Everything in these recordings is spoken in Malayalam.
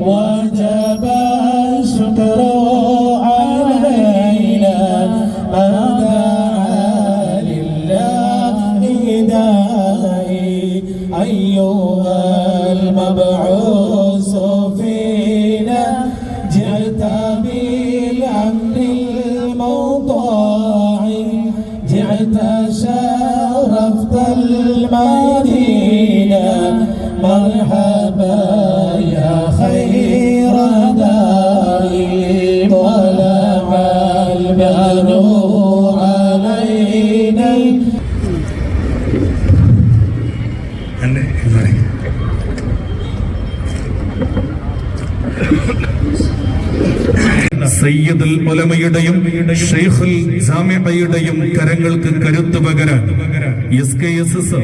وجب الشكر علينا ما دعا لله داعي أيها المبعوث فينا جئت بالأمر الموضوع جئت شرفت المدينة مرحبا സയ്യദുൽ ഉലമയുടെയും ഷെയ്ഖുൽ ജാമിഅയുടെയും കരങ്ങൾക്ക് കരുത്ത് പകരാൻ എസ് കെ എസ് എസ്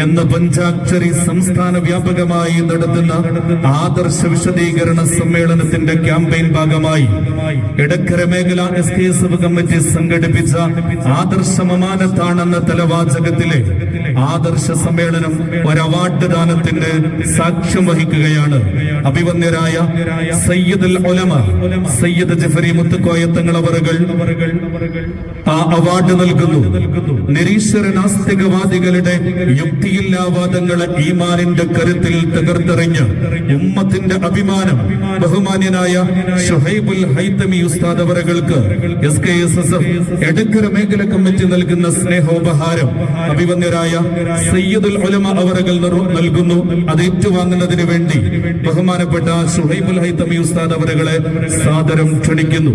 എന്ന പഞ്ചാക്ഷരി സംസ്ഥാന വ്യാപകമായി നടത്തുന്ന ആദർശ വിശദീകരണ സമ്മേളനത്തിന്റെ ക്യാമ്പയിൻ ഭാഗമായി എടക്കര മേഖല എസ് കെ എസ് കമ്മിറ്റി സംഘടിപ്പിച്ച ആദർശ മമാനത്താണെന്ന തലവാചകത്തിലെ ആദർശ സമ്മേളനം ഒരു അവാർഡ് ദാനത്തിന് സാക്ഷ്യം വഹിക്കുകയാണ്. അഭിവന്യരായ സയ്യിദുൽ ഉലമ സയ്യിദ് ജഫരി മുത്തുക്കോയത്തങ്ങൾ ആ അവാർഡ് നൽകുന്നു. നിരീശ്വര നാസ്തികവാദികളുടെ യുക്തിയില്ലാവാദങ്ങളെ ഈമാനിന്റെ കരുത്തിൽ തകർത്തെറിഞ്ഞ് ഉമ്മത്തിന്റെ അഭിമാനം ബഹുമാന്യനായ ഷുഹൈബുൽ ഹൈത്തമി ഉസ്താദ് അവരകൾക്ക് S K S S F Edakkara മേഖല കമ്മിറ്റി നൽകുന്ന സ്നേഹോപഹാരം അഭിവന്യരായ സയ്യിദുൽ ഉലമ അവരകൾ നൽകുന്നു. അത് ഏറ്റുവാങ്ങുന്നതിന് വേണ്ടി ബഹുമാനപ്പെട്ട ഷുഹൈബുൽ ഹൈത്തമി ഉസ്താദ് അവരകളെ സാദരം ക്ഷണിക്കുന്നു.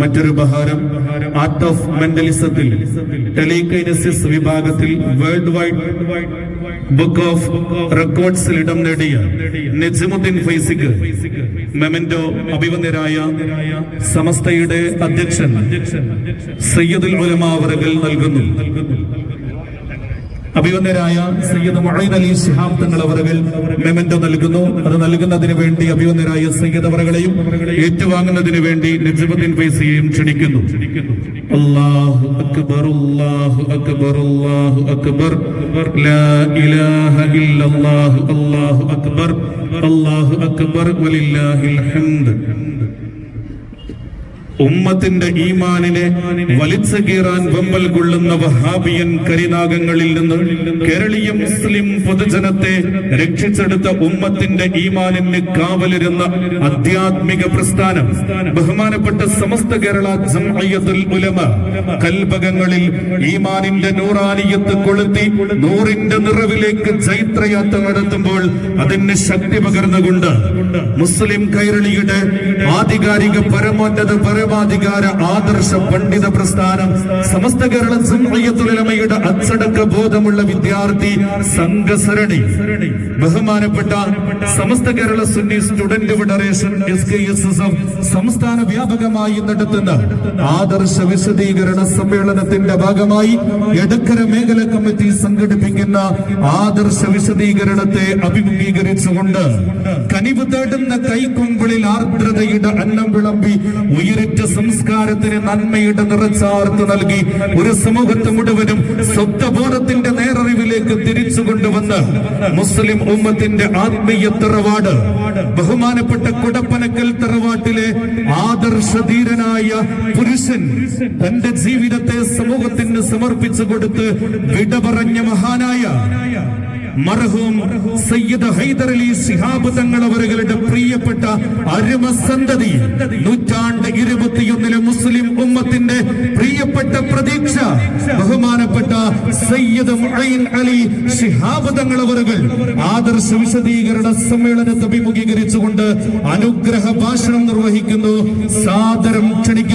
മറ്റൊരു ബഹാരം ആർട്ട് ഓഫ് മെന്റലിസത്തിൽ ടെലികൈനസിസ് വിഭാഗത്തിൽ വേൾഡ് വൈഡ് ബുക്ക് ഓഫ് റെക്കോർഡ്സിൽ ഇടം നേടിയ നെജിമുദ്ദീൻ ഫൈസിക് മെമന്റോ അഭിവന്ദരായ സമസ്തയുടെ അധ്യക്ഷൻ സയ്യദുൽ ഉലമാ നൽകുന്നു. അഭിവന്യരായ സയ്യിദ് മൊഹീദ് അലി ശിഹാബ് തങ്ങൾ അവറുകൾ മെമന്റോ നൽകുന്നു. അത് നൽകുന്നതിന് വേണ്ടി അഭിവന്യരായ സയ്യദ് അവരുടെയും ഏറ്റുവാങ്ങുന്നതിന് വേണ്ടി നജീബുദ്ദീൻ ഫൈസിയെയും ക്ഷണിക്കുന്നു. അല്ലാഹു അക്ബർ അല്ലാഹു അക്ബർ അല്ലാഹു അക്ബർ. ലാ ഇലാഹ ഇല്ലല്ലാഹു അല്ലാഹു അക്ബർ. അല്ലാഹു അക്ബർ വലില്ലാഹിൽ ഹംദ്. ഉമ്മത്തിന്റെ ഈമാനിനെ വലിച്ചു കീറാൻ വെമ്പൽ കൊള്ളുന്ന വഹാബിയൻ കരിനാഗങ്ങളിൽ നിന്ന് കേരളീയ മുസ്ലിം പൊതുജനത്തെ രക്ഷിച്ചെടുത്ത ഉമ്മത്തിന്റെ ഈമാനിന് കാവലിരുന്ന ആധ്യാത്മിക പ്രസ്ഥാനം ബഹുമാനപ്പെട്ട സമസ്ത കേരള ജംഅയ്യത്തുൽ ഉലമ കൽപകങ്ങളിൽ ഈമാനിന്റെ നൂറാനിയത്ത് കൊളുത്തി നൂറിന്റെ നിറവിലേക്ക് ചൈത്രയാത്ര നടത്തുമ്പോൾ അതിന് ശക്തി പകർന്നുകൊണ്ട് മുസ്ലിം കൈരളിയുടെ ആധികാരിക പരമോന്നത പരമാധികാര ആദർശ പണ്ഡിത പ്രസ്ഥാനം സമസ്ത കേരള ജംഇയ്യത്തുൽ അച്ചടക്ക ബോധമുള്ള വിദ്യാർത്ഥി സംഘസരണി. ബഹുമാനപ്പെട്ട Samastha Kerala Sunni student federation S K S S F സംസ്ഥാന വ്യാപകമായി നടത്തുന്ന ആദർശ വിശദീകരണ സമ്മേളനത്തിന്റെ ഭാഗമായി എടക്കര മേഖല കമ്മിറ്റി സംഘടിപ്പിക്കുന്ന ആദർശ വിശദീകരണത്തെ അഭിമുഖീകരിച്ചുകൊണ്ട് കനിവ് തേടുന്ന കൈക്കൊമ്പിളിൽ ആർദ്രതയുടെ അന്നം വിളമ്പി ഉയരറ്റ സംസ്കാരത്തിന് നന്മയുടെ നിറച്ചാർത്ത് നൽകി ഒരു സമൂഹത്തെ മുഴുവനും സ്വത്വബോധത്തിന്റെ നേരറിവിലേക്ക് തിരിച്ചു കൊണ്ടുവന്ന് മുസ്ലിം ഉമ്മത്തിന്റെ ആത്മീയ തറവാട് ബഹുമാനപ്പെട്ട കുടപ്പനക്കൽ തറവാട്ടിലെ ആദർശധീരനായ പുരുഷൻ തന്റെ ജീവിതത്തെ സമൂഹത്തിന് സമർപ്പിച്ചു കൊടുത്ത് വിട പറഞ്ഞ മഹാനായ മർഹൂം സയ്യിദ് ഹൈദർ അലി സിഹാബ് തങ്ങൾ അവരുടെ പ്രിയപ്പെട്ട അരുമ സന്തതി നൂറ്റാണ്ട് ഇരുപത്തിയൊന്നിലെ മുസ്ലിം ഉമ്മത്തിന്റെ പ്രിയപ്പെട്ട പ്രതീക്ഷ. ബഹുമാനപ്പെട്ട സയ്യിദ് മുഈൻ അലി ശിഹാബ് തങ്ങൾ അവരുകൾ ആദർശ വിശദീകരണ സമ്മേളനത്തെ അഭിമുഖീകരിച്ചുകൊണ്ട് അനുഗ്രഹ ഭാഷണം നിർവഹിക്കുന്നു. സാദരം ക്ഷണിക്കുന്നു.